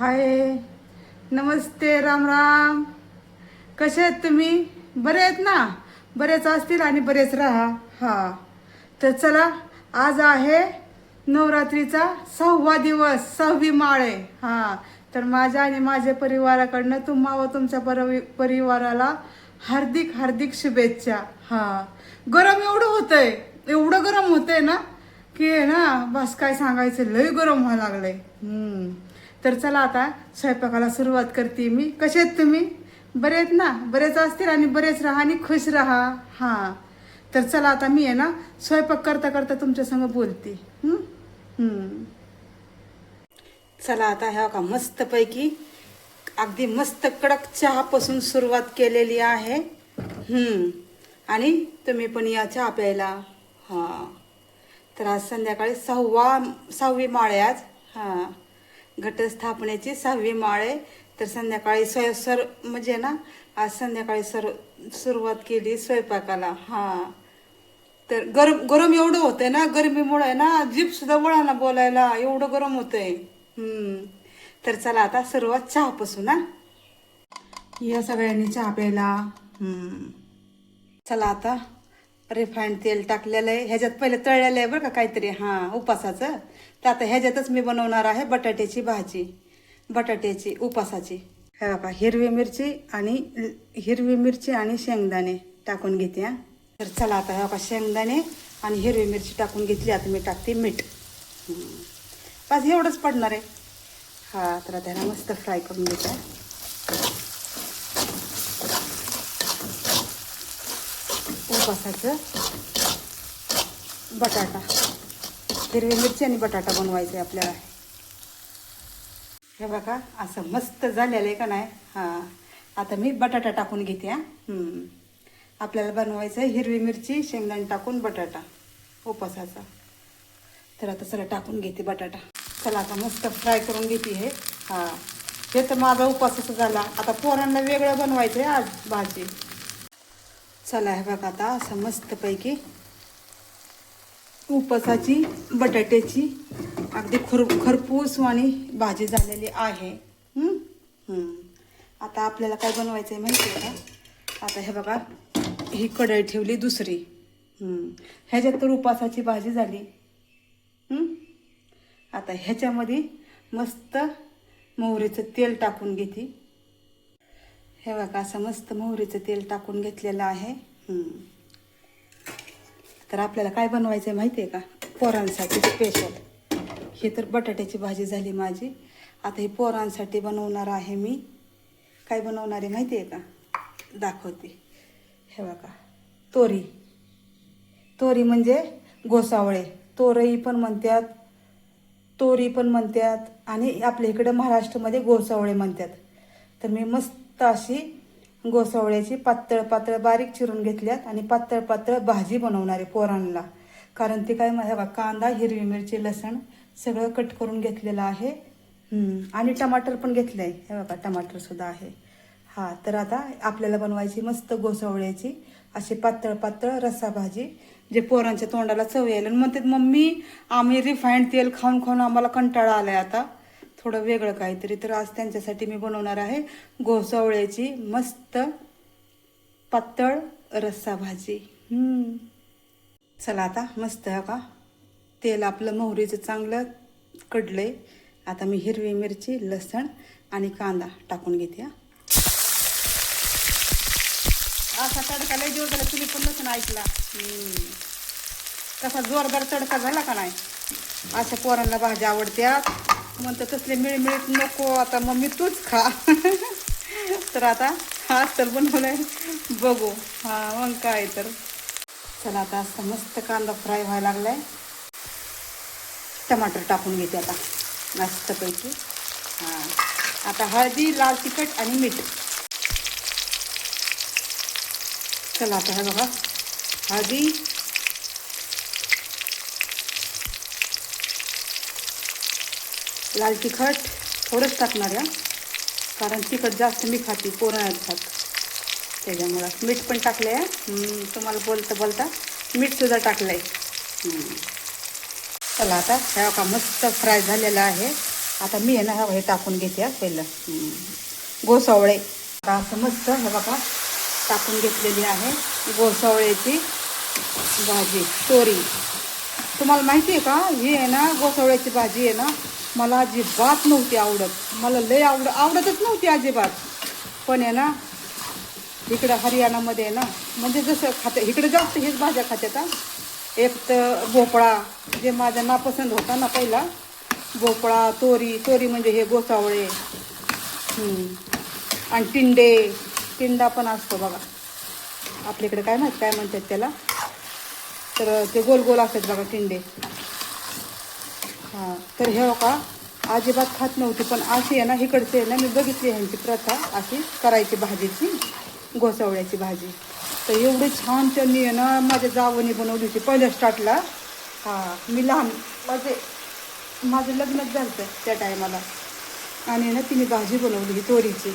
हाय. नमस्ते राम राम. कसे आहेत तुम्ही? बरे आहेत ना? बरेच असतील आणि बरेच राहा. हा. तर चला आज आहे नवरात्रीचा सहावा दिवस सहावी माळे. हा. तर माझ्या आणि माझ्या परिवाराकडनं तुम्हा व तुमच्या परवि परिवाराला हार्दिक हार्दिक शुभेच्छा. हा. गरम एवढं होतंय एवढं गरम होतंय ना की ना बस काय सांगायचं लय गरम व्हायला लागलंय. हम्म. तर चला आता स्वयंपाकाला सुरुवात करते मी. कसे आहेत तुम्ही? बरे आहेत ना? बरेच असतील आणि बरेच राहा आणि खुश राहा. हां. तर चला आता मी आहे ना स्वयंपाक करता करता तुमच्यासंग बोलते. चला आता ह्या का मस्तपैकी अगदी मस्त कडक चहापासून सुरुवात केलेली आहे. आणि तुम्ही पण या चहा प्यायला. हां. तर आज संध्याकाळी सहावा सहावी माळे आज. हां. घटस्थापनेची सहावी माळे तर संध्याकाळी स्वय सर म्हणजे ना आज संध्याकाळी सर सुरुवात केली स्वयंपाकाला. हां. तर गरम गरम एवढं होतंय ना गरमीमुळे आहे ना जीपसुद्धा वळा ना बोलायला एवढं गरम होतंय. तर चला आता सुरुवात चहापासून ना या सगळ्यांनी चहा प्यायला. चला आता. रिफाईंड तेल टाकलेलं आहे. ह्याच्यात पहिले तळलेलं आहे बरं का काहीतरी. हां उपासाचं. तर आता ह्याच्यातच मी बनवणार आहे बटाट्याची भाजी. बटाट्याची उपासाची. हे बघा हिरवी मिरची आणि हिरवी मिरची आणि शेंगदाणे टाकून घेते हां. तर चला आता हे बघा शेंगदाणे आणि हिरवी मिरची टाकून घेतली. आता मी टाकते मीठ. बस एवढंच पडणार आहे. हा तर आता ह्याला मस्त फ्राय करून घेते. उपासाचं बटाटा. हिरवी मिरची आणि बटाटा बनवायचा आहे आपल्याला. हे बघा असं मस्त झालेलं आहे का नाही? हां. आता मी बटाटा टाकून घेते हां. आपल्याला बनवायचं आहे हिरवी मिरची शेंगदाणे टाकून बटाटा उपासाचा तर आता सगळं टाकून घेते बटाटा. चला आता मस्त फ्राय करून घेते हे. हां. हे तर माझा उपासाचा झाला. आता पोरांना वेगळं बनवायचं आहे आज भाजी. चला हे बघा आता असं मस्तपैकी उपसाची बटाट्याची अगदी खर खरपूस आणि भाजी झालेली आहे. आता आपल्याला काय बनवायचं आहे माहिती आहे का? आता हे बघा ही कढई ठेवली दुसरी. ह्याच्यात तर उपासाची भाजी झाली. आता ह्याच्यामध्ये मस्त मोहरीचं तेल टाकून घेते. हे बघा असं मस्त मोहरीचं तेल टाकून घेतलेलं आहे. तर आपल्याला काय बनवायचं आहे माहिती आहे का? पोरांसाठी स्पेशल ही तर बटाट्याची भाजी झाली माझी. आता ही पोरांसाठी बनवणार आहे मी. काय बनवणार आहे माहिती आहे का? दाखवते. हे बघा तोरी. तोरी म्हणजे गोसावळे. तोरई पण म्हणतात तोरी पण म्हणतात आणि आपल्या इकडं महाराष्ट्रामध्ये गोसावळे म्हणतात तर मी मस्त अशी गोसावळ्याची पातळ पातळ बारीक चिरून घेतल्यात आणि पातळ पातळ भाजी बनवणारे पोरांना. कारण ती काय बघा कांदा हिरवी मिरची लसण सगळं कट करून घेतलेलं आहे. आणि टमाटर पण घेतलं आहे हे बघा टमाटर सुद्धा आहे. हा तर आता आपल्याला बनवायची मस्त गोसावळ्याची अशी पातळ पातळ रस्सा भाजी जे पोरांच्या तोंडाला चव यायला आणि म्हणतात मम्मी आम्ही रिफाईंड तेल खाऊन खाऊन आम्हाला कंटाळा आलाय आता. थोडं वेगळं काहीतरी. तर आज त्यांच्यासाठी मी बनवणार आहे घोसावळ्याची मस्त पातळ रस्सा भाजी. चला आता मस्त आहे का? तेल आपलं मोहरीचं चांगलं कडलंय. आता मी हिरवी मिरची लसण आणि कांदा टाकून घेते हा. असा तडका लय जोर झाला तुम्ही पण लसण ऐकला. तसा कसा जोरदार तडका झाला का नाही? अशा पोरांना भाज्या आवडत्यात. म्हणतो तसले मिळमिळीत नको आता मम्मी तूच खा. तर आता हा तर बनवलंय. बघू हा मग काय तर. चला आता असं मस्त कांदा फ्राय व्हायला लागलाय. टमाटर टाकून घेते आता मस्तपैकी. हां. आता हळदी लाल तिखट आणि मीठ. चला आता हे बघा. हळदी लाल तिखट थोडंच टाकणार आहे. कारण तिखट जास्त मी खाते पोरं खात. त्याच्यामुळं मीठ पण टाकलं आहे तुम्हाला बोलता बोलता मीठसुद्धा टाकलं आहे चला आता ह्या का मस्त फ्राय झालेला आहे. आता मी आहे ना हे टाकून घेते पहिलं. गोसावळे. आता असं मस्त हे बघा टाकून घेतलेली आहे. गोसावळ्याची भाजी तोरी. तुम्हाला माहिती आहे का? ही आहे ना गोसावळ्याची भाजी आहे ना मला अजिबात नव्हती आवडत. मला लय आवड आवडतच नव्हती अजिबात. पण आहे ना इकडं हरियाणामध्ये आहे ना म्हणजे जसं खाते इकडं जास्त हेच भाज्या खात्यात एक तर भोपळा जे माझा नापसंत होता ना पहिला भोपळा तोरी तोरी म्हणजे हे गोसावळे आणि टिंडे टिंडा पण असतो बघा. आपल्याकडे काय माहीत काय म्हणतात त्याला? तर ते गोल गोल असतात बघा टिंडे. हां तर हे हो का अजिबात खात नव्हती पण अशी आहे ना इकडची आहे ना मी बघितली ह्यांची प्रथा अशी करायची भाजीची गोसावळ्याची भाजी. तर एवढी छान त्यांनी आहे ना माझ्या जावणी बनवली होती पहिल्या स्टार्टला. हां मी लहान माझे माझं लग्नच झालं त्या टायमाला. आणि ना तिने भाजी बनवली ही तोरीची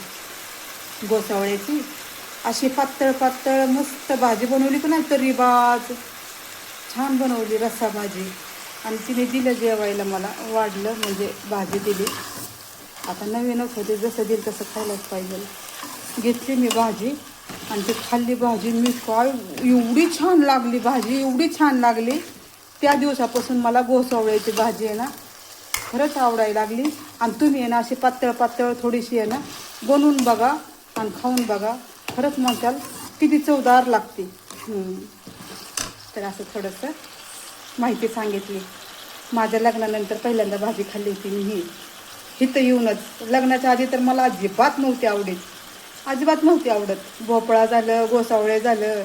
गोसावळ्याची. अशी पातळ पातळ मस्त भाजी बनवली पण नाही तरी बाज छान बनवली रस्सा भाजी. आणि तिने दिलं जेवायला मला. वाढलं म्हणजे भाजी दिली. आता नवीनच होते. जसं दिलं तसं खायलाच पाहिजे. घेतली मी भाजी आणि ती खाल्ली भाजी. मी काय एवढी छान लागली भाजी. एवढी छान लागली. त्या दिवसापासून मला गोसावळ्याची भाजी आहे ना खरंच आवडायला लागली. आणि तुम्ही आहे ना अशी पातळ पातळ थोडीशी आहे ना बनवून बघा आणि खाऊन बघा. खरंच म्हणताल किती चवदार लागते. तर असं थोडंसं माहिती सांगितली. माझ्या लग्नानंतर पहिल्यांदा भाजी खाल्ली होती मी. ही हिथं येऊनच. लग्नाच्या आधी तर मला अजिबात नव्हती आवडत. अजिबात नव्हती आवडत. भोपळा झालं गोसावळे झालं.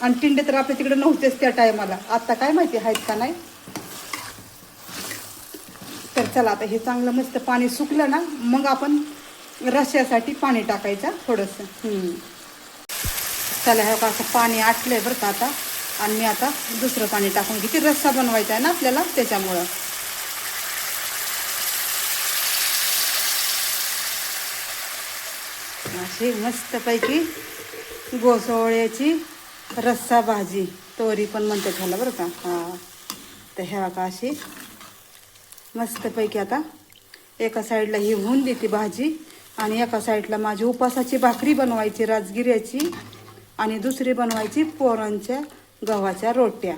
आणि टिंडे तर आपल्या तिकडे नव्हतेच त्या टायमाला. आता काय माहिती आहेत का नाही? तर चला आता हे चांगलं मस्त पाणी सुकलं ना मग आपण रश्यासाठी पाणी टाकायचं थोडंसं. चला हे का असं पाणी आटलंय बरं का आता. आणि मी आता दुसरं पाणी टाकून किती रस्सा बनवायचा आहे ना आपल्याला त्याच्यामुळं. अशी मस्तपैकी गोसवळ्याची रस्सा भाजी. तोरी पण म्हणते झालं बरं का. हां. तर ह्या का अशी मस्तपैकी आता एका साईडला ही होऊन देते भाजी आणि एका साईडला माझी उपासाची भाकरी बनवायची राजगिऱ्याची आणि दुसरी बनवायची पोरांच्या गव्हाच्या रोट्या.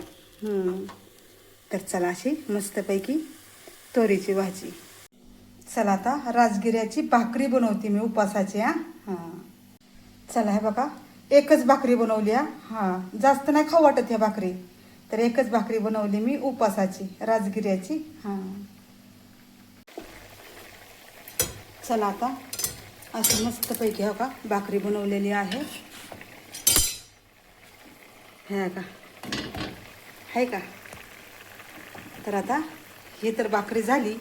तर चला अशी मस्तपैकी तोरीची भाजी. चला आता राजगिऱ्याची भाकरी बनवते मी उपासाची हा? हां. चला हे बघा एकच भाकरी बनवली हा? हां. जास्त नाही खाऊ वाटत ह्या भाकरी. तर एकच भाकरी बनवली मी उपासाची राजगिऱ्याची हां. चला आता अशी मस्तपैकी हो का भाकरी बनवलेली आहे. हे का? आहे का? तर आता ही तर भाकरी झाली.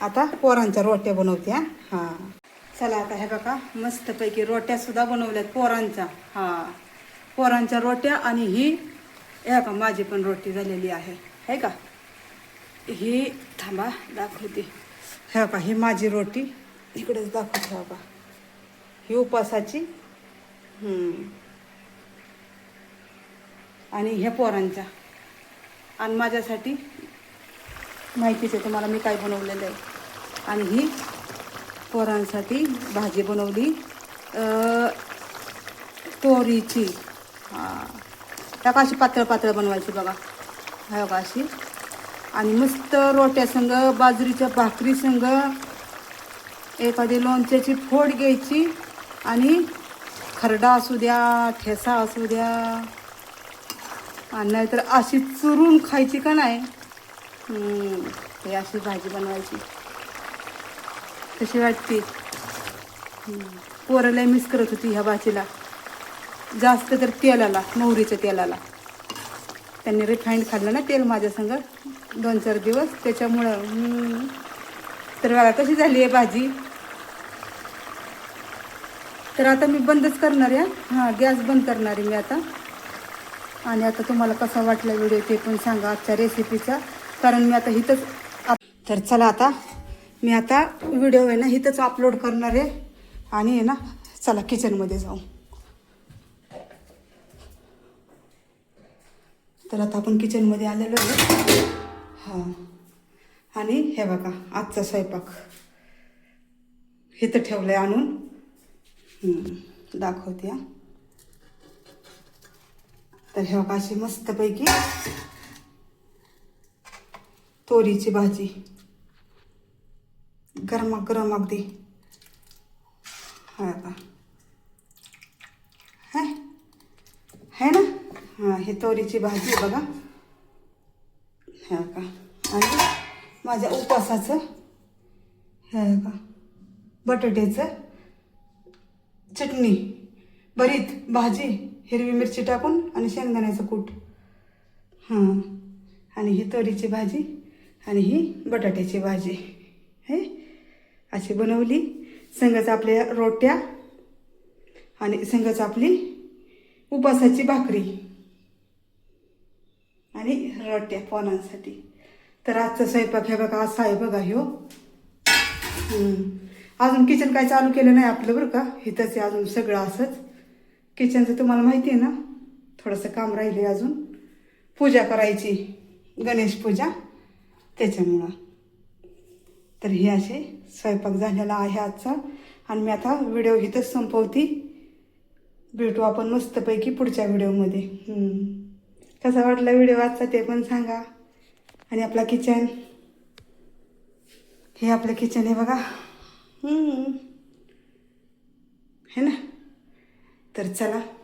आता पोरांच्या रोट्या बनवते हा. हां. चला आता हे बघा मस्तपैकी रोट्यासुद्धा बनवल्यात पोरांच्या. हां. पोरांच्या रोट्या आणि ही हे का माझी पण रोटी झालेली आहे. है का? ही थांबा दाखवते. हे का ही माझी रोटी. इकडेच दाखवते हे का ही उपासाची. हम्म. आणि ह्या पोरांच्या आणि माझ्यासाठी माहितीच आहे तुम्हाला मी काय बनवलेलं आहे. आणि ही पोरांसाठी भाजी बनवली. तोरीची. हां. त्या का अशी पातळ पातळ बनवायची बघा. हा बघा अशी. आणि मस्त रोट्या संग बाजरीच्या भाकरी संग एखादी लोणच्याची फोड घ्यायची आणि खरडा असू द्या ठेसा असू द्या आणि नाहीतर अशी चुरून खायची का नाही? हे अशी भाजी बनवायची. कशी वाटते? पोरं मिस करत होती ह्या भाजीला. जास्त तर तेलाला मोहरीच्या तेलाला. त्यांनी रिफाईंड खाल्लं ना तेल माझ्या संग दोन चार दिवस. त्याच्यामुळं तर बघा कशी झाली आहे भाजी? तर आता मी बंदच करणार आहे. हां गॅस बंद करणार आहे मी आता. आणि आता तुम्हाला कसा वाटला व्हिडिओ ते पण सांगा आजच्या रेसिपीचा कारण मी आता इथंच तर चला आता मी आता व्हिडिओ आहे ना इथंच अपलोड करणार आहे. आणि आहे ना चला किचनमध्ये जाऊ. तर आता आपण किचनमध्ये आलेलो आहे. हां. आणि हे बघा आजचा स्वयंपाक. इथं आहे आणून. दाखवते हां. तर ह्या काशी मस्तपैकी तोरीची भाजी. गरमागरम अगदी. हा का है है ना? हां ही तोरीची भाजी बघा. ह्या का आणि माझ्या उपवासाचं ह्या का बटाट्याचं चटणी भरीत भाजी. हिरवी मिरची टाकून आणि शेंगदाण्याचं कूट. हां. आणि ही तोरीची भाजी आणि ही बटाट्याची भाजी. हे? अशी बनवली. संगच आपल्या रोट्या आणि संगच आपली उपासाची भाकरी. आणि रोट्या पोनांसाठी तर आजचा स्वयंपाक हे बघा असा आहे बघा ह्यो. अजून किचन काय चालू केलं नाही आपलं बरं का? हिथंच आहे अजून सगळं असंच. किचनचं तुम्हाला माहिती आहे ना? थोडंसं काम राहिले अजून. पूजा करायची गणेश पूजा. त्याच्यामुळं. तर हे असे स्वयंपाक झालेला आहे आजचा. आणि मी आता व्हिडिओ इथंच संपवती. भेटू आपण मस्तपैकी पुढच्या व्हिडिओमध्ये. कसा वाटला व्हिडिओ आजचा ते पण सांगा. आणि आपला किचन. हे आपलं किचन आहे बघा. है ना? तर चला.